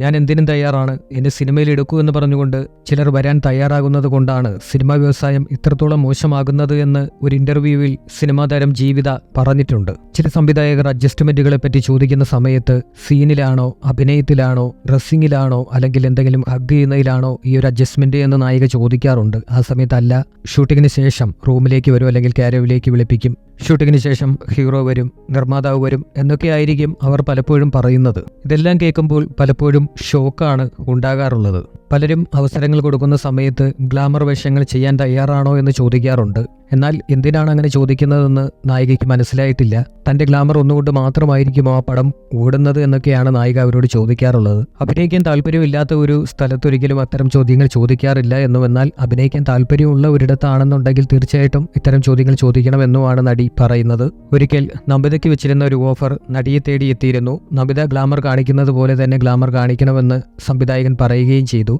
ഞാൻ എന്തിനും തയ്യാറാണ്. എന്നെ സിനിമയിൽ എടുക്കൂ എന്ന് പറഞ്ഞുകൊണ്ട് ചിലർ വരാൻ തയ്യാറാകുന്നത് കൊണ്ടാണ് സിനിമാ വ്യവസായം ഇത്രത്തോളം മോശമാകുന്നത് എന്ന് ഒരു ഇന്റർവ്യൂവിൽ സിനിമാ താരം ജീവിത പറഞ്ഞിട്ടുണ്ട്. ചില സംവിധായകർ അഡ്ജസ്റ്റ്മെന്റുകളെ പറ്റി ചോദിക്കുന്ന സമയത്ത് സീനിലാണോ അഭിനയത്തിലാണോ ഡ്രസ്സിങ്ങിലാണോ അല്ലെങ്കിൽ എന്തെങ്കിലും ഹഗ് ചെയ്യുന്നതിലാണോ ഈ ഒരു അഡ്ജസ്റ്റ്മെന്റ് എന്ന് നായിക ചോദിക്കാറുണ്ട്. ആ സമയത്തല്ല ഷൂട്ടിങ്ങിന് ശേഷം റൂമിലേക്ക് വരും അല്ലെങ്കിൽ കാരവിലേക്ക് വിളിപ്പിക്കും. ഷൂട്ടിങ്ങിന് ശേഷം ഹീറോ വരും നിർമ്മാതാവ് വരും എന്നൊക്കെയായിരിക്കും അവർ പലപ്പോഴും പറയുന്നത്. ഇതെല്ലാം കേൾക്കുമ്പോൾ പലപ്പോഴും ഷോക്കാണ് ഉണ്ടാകാറുള്ളത്. പലരും അവസരങ്ങൾ കൊടുക്കുന്ന സമയത്ത് ഗ്ലാമർ വേഷങ്ങൾ ചെയ്യാൻ തയ്യാറാണോ എന്ന് ചോദിക്കാറുണ്ട്. എന്നാൽ എന്തിനാണ് അങ്ങനെ ചോദിക്കുന്നതെന്ന് നായികയ്ക്ക് മനസ്സിലായിട്ടില്ല. തന്റെ ഗ്ലാമർ ഒന്നുകൊണ്ട് മാത്രമായിരിക്കുമോ ആ പടം ഓടുന്നത് എന്നൊക്കെയാണ് നായിക അവരോട് ചോദിക്കാറുള്ളത്. അഭിനയിക്കാൻ താല്പര്യമില്ലാത്ത ഒരു സ്ഥലത്തൊരിക്കലും അത്തരം ചോദ്യങ്ങൾ ചോദിക്കാറില്ല എന്നും എന്നാൽ അഭിനയിക്കാൻ താല്പര്യമുള്ള ഒരിടത്താണെന്നുണ്ടെങ്കിൽ തീർച്ചയായിട്ടും ഇത്തരം ചോദ്യങ്ങൾ ചോദിക്കണമെന്നുമാണ് നടി പറയുന്നത്. ഒരിക്കൽ നമിതയ്ക്ക് വെച്ചിരുന്ന ഒരു ഓഫർ നടിയെ തേടി എത്തിയിരുന്നു നമിത ഗ്ലാമർ കാണിക്കുന്നത് പോലെ തന്നെ ഗ്ലാമർ കാണിക്കണമെന്ന് സംവിധായകൻ പറയുകയും ചെയ്തു.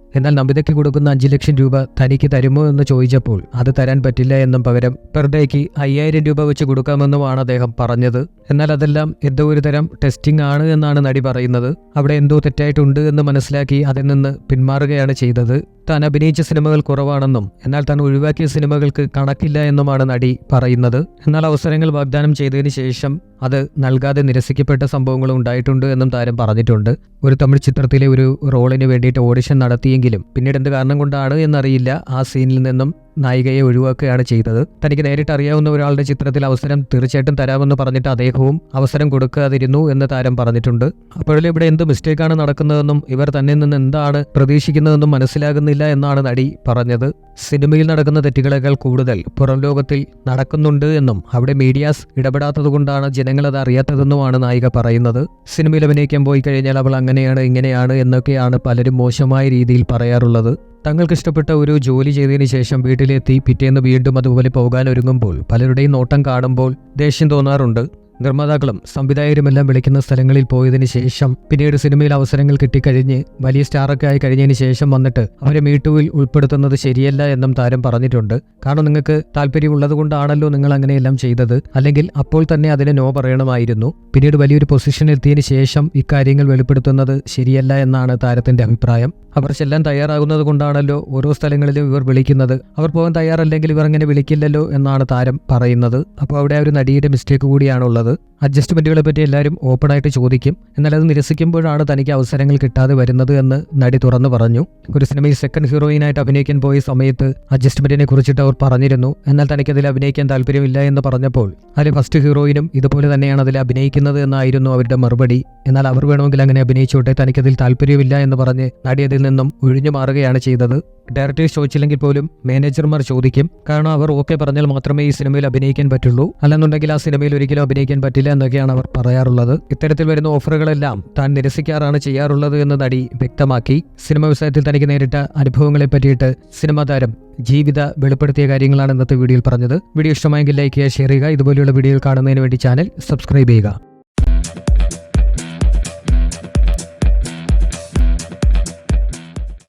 എന്നാൽ നമിതയ്ക്ക് കൊടുക്കുന്ന അഞ്ചു ലക്ഷം രൂപ തനിക്ക് തരുമോ എന്ന് ചോദിച്ചപ്പോൾ അത് തരാൻ പറ്റില്ല എന്നും പകരം പെർ ഡേക്ക് അയ്യായിരം രൂപ വെച്ച് കൊടുക്കാമെന്നുമാണ് അദ്ദേഹം പറഞ്ഞത്. എന്നാൽ അതെല്ലാം എന്തോ ഒരു തരം ടെസ്റ്റിംഗ് ആണ് എന്നാണ് നടി പറയുന്നത്. അവിടെ എന്തോ തെറ്റായിട്ടുണ്ട് എന്ന് മനസ്സിലാക്കി അതിൽ നിന്ന് പിന്മാറുകയാണ് ചെയ്തത്. താൻ അഭിനയിച്ച സിനിമകൾ കുറവാണെന്നും എന്നാൽ താൻ ഒഴിവാക്കിയ സിനിമകൾക്ക് കണക്കില്ല എന്നുമാണ് നടി പറയുന്നത്. എന്നാൽ അവസരങ്ങൾ വാഗ്ദാനം ചെയ്തതിന് ശേഷം അത് നൽകാതെ നിരസിക്കപ്പെട്ട സംഭവങ്ങളും ഉണ്ടായിട്ടുണ്ട് എന്നും താരം പറഞ്ഞിട്ടുണ്ട്. ഒരു തമിഴ് ചിത്രത്തിലെ ഒരു റോളിന് വേണ്ടിയിട്ട് ഓഡിഷൻ നടത്തിയെങ്കിലും പിന്നീട് എന്ത് കാരണം കൊണ്ടാണ് എന്നറിയില്ല ആ സീനിൽ നിന്നും നായികയെ ഒഴിവാക്കുകയാണ് ചെയ്തത്. തനിക്ക് നേരിട്ട് അറിയാവുന്ന ഒരാളുടെ ചിത്രത്തിൽ അവസരം തീർച്ചയായിട്ടും തരാമെന്ന് പറഞ്ഞിട്ട് അദ്ദേഹവും അവസരം കൊടുക്കാതിരുന്നു എന്ന് താരം പറഞ്ഞിട്ടുണ്ട്. അപ്പോഴും ഇവിടെ എന്ത് മിസ്റ്റേക്കാണ് നടക്കുന്നതെന്നും ഇവർ തന്നിൽ നിന്ന് എന്താണ് പ്രതീക്ഷിക്കുന്നതെന്നും മനസ്സിലാകുന്നില്ല എന്നാണ് നടി പറഞ്ഞത്. സിനിമയിൽ നടക്കുന്ന തെറ്റുകളേക്കാൾ കൂടുതൽ പുറം ലോകത്തിൽ നടക്കുന്നുണ്ട് എന്നും അവിടെ മീഡിയാസ് ഇടപെടാത്തതുകൊണ്ടാണ് ജനങ്ങൾ അത് അറിയാത്തതെന്നുമാണ് നായിക പറയുന്നത്. സിനിമയിൽ അഭിനയിക്കാൻ പോയി കഴിഞ്ഞാൽ അവൾ അങ്ങനെയാണ് ഇങ്ങനെയാണ് എന്നൊക്കെയാണ് പലരും മോശമായ രീതിയിൽ പറയാറുള്ളത്. തങ്ങൾക്ക് ഇഷ്ടപ്പെട്ട ഒരു ജോലി ചെയ്തതിന് ശേഷം വീട്ടിലെത്തി പിറ്റേന്ന് വീണ്ടും അതുപോലെ പോകാൻ ഒരുങ്ങുമ്പോൾ പലരുടെയും നോട്ടം കാണുമ്പോൾ ദേഷ്യം തോന്നാറുണ്ട്. നിർമ്മാതാക്കളും സംവിധായകരുമെല്ലാം വിളിക്കുന്ന സ്ഥലങ്ങളിൽ പോയതിനു ശേഷം പിന്നീട് സിനിമയിൽ അവസരങ്ങൾ കിട്ടിക്കഴിഞ്ഞ് വലിയ സ്റ്റാറൊക്കെ ആയി കഴിഞ്ഞതിന് ശേഷം വന്നിട്ട് അവരെ മീട്ടുവിൽ ഉൾപ്പെടുത്തുന്നത് ശരിയല്ല എന്നും താരം പറഞ്ഞിട്ടുണ്ട്. കാരണം നിങ്ങൾക്ക് താല്പര്യമുള്ളത് കൊണ്ടാണല്ലോ നിങ്ങൾ അങ്ങനെയെല്ലാം ചെയ്തത്. അല്ലെങ്കിൽ അപ്പോൾ തന്നെ അതിന് നോ പറയണമായിരുന്നു. പിന്നീട് വലിയൊരു പൊസിഷനിൽ എത്തിയതിനു ശേഷം ഇക്കാര്യങ്ങൾ വെളിപ്പെടുത്തുന്നത് ശരിയല്ല എന്നാണ് താരത്തിന്റെ അഭിപ്രായം. അവർ ചെല്ലാൻ തയ്യാറാകുന്നത് കൊണ്ടാണല്ലോ ഓരോ സ്ഥലങ്ങളിലും ഇവർ വിളിക്കുന്നത്. അവർ പോകാൻ തയ്യാറല്ലെങ്കിൽ ഇവർ അങ്ങനെ വിളിക്കില്ലല്ലോ എന്നാണ് താരം പറയുന്നത്. അപ്പോൾ അവിടെ ഒരു നടിയുടെ മിസ്റ്റേക്ക് കൂടിയാണുള്ളത്. അഡ്ജസ്റ്റ്മെന്റുകളെ പറ്റി എല്ലാവരും ഓപ്പണായിട്ട് ചോദിക്കും. എന്നാൽ അത് നിരസിക്കുമ്പോഴാണ് തനിക്ക് അവസരങ്ങൾ കിട്ടാതെ വരുന്നത് എന്ന് നടി തുറന്നു പറഞ്ഞു. ഒരു സിനിമയിൽ സെക്കൻഡ് ഹീറോയിനായിട്ട് അഭിനയിക്കാൻ പോയ സമയത്ത് അഡ്ജസ്റ്റ്മെന്റിനെ കുറിച്ചിട്ട് അവർ പറഞ്ഞിരുന്നു. എന്നാൽ തനിക്കതിൽ അഭിനയിക്കാൻ താല്പര്യമില്ല എന്ന് പറഞ്ഞപ്പോൾ അതിൽ ഫസ്റ്റ് ഹീറോയിനും ഇതുപോലെ തന്നെയാണ് അതിൽ അഭിനയിക്കുന്നത് എന്നായിരുന്നു അവരുടെ മറുപടി. എന്നാൽ അവർ വേണമെങ്കിൽ അങ്ങനെ അഭിനയിച്ചോട്ടെ തനിക്കതിൽ താല്പര്യമില്ല എന്ന് പറഞ്ഞ് നടി അതിൽ നിന്നും ഒഴിഞ്ഞു മാറുകയാണ് ചെയ്തത്. ഡയറക്ടേഴ്സ് ചോദിച്ചില്ലെങ്കിൽ പോലും മാനേജർമാർ ചോദിക്കും. കാരണം അവർ ഓക്കെ പറഞ്ഞാൽ മാത്രമേ ഈ സിനിമയിൽ അഭിനയിക്കാൻ പറ്റുള്ളൂ. അല്ലെന്നുണ്ടെങ്കിൽ ആ സിനിമയിൽ ഒരിക്കലും അഭിനയിക്കാൻ പറ്റില്ല എന്നൊക്കെയാണ് അവർ പറയാറുള്ളത്? ഇത്തരത്തിൽ വരുന്ന ഓഫറുകളെല്ലാം താൻ നിരസിക്കാറാണ് ചെയ്യാറുള്ളത് എന്ന് നടി വ്യക്തമാക്കി. സിനിമ വ്യവസായത്തിൽ തനിക്ക് നേരിട്ട അനുഭവങ്ങളെ പറ്റിയിട്ട് സിനിമാ താരം ജീവിത വെളിപ്പെടുത്തിയ കാര്യങ്ങളാണ് ഇന്നത്തെ വീഡിയോയിൽ പറഞ്ഞത്. വീഡിയോ ഇഷ്ടമായെങ്കിൽ ലൈക്ക് ചെയ്യുക ഷെയർ ചെയ്യുക. ഇതുപോലെയുള്ള വീഡിയോകൾ കാണുന്നതിന് വേണ്ടി ചാനൽ സബ്സ്ക്രൈബ് ചെയ്യുക.